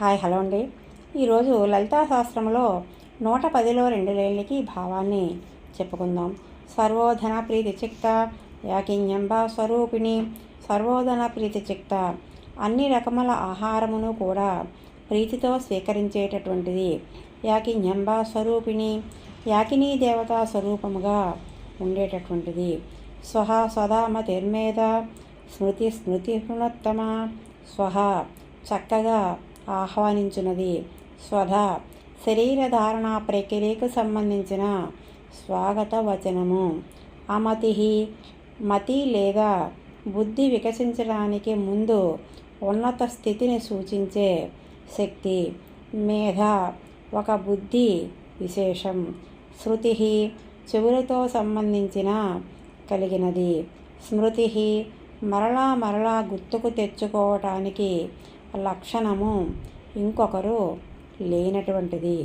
Hi hello అండి. ఈరోజు లలితాశాస్త్రంలో నూట పదిలో రెండు లేళ్ళకి భావాన్ని చెప్పుకుందాం. సర్వోధన ప్రీతి చిక్త యాకిన్యంబ స్వరూపిణి సర్వోధన ప్రీతి చిక్త అన్ని రకముల ఆహారమును కూడా ప్రీతితో స్వీకరించేటటువంటిది యాకిన్యంబ స్వరూపిణి యాకినీ దేవతా స్వరూపముగా ఉండేటటువంటిది. స్వహ స్వధామతిర్మేధ స్మృతి స్మృతి పునత్తమ స్వహ చక్కగా ఆహ్వానించినది. స్వధ శరీరధారణ ప్రక్రియకు సంబంధించిన స్వాగత వచనము. అమతి మతి లేదా బుద్ధి వికసించడానికి ముందు ఉన్నత స్థితిని సూచించే శక్తి. మేధ ఒక బుద్ధి విశేషం. శృతి చెవులతో సంబంధించిన కలిగినది. స్మృతి మరలా మరలా గుర్తుకు తెచ్చుకోవటానికి లక్షణము ఇంకొకరు లేనటువంటిది.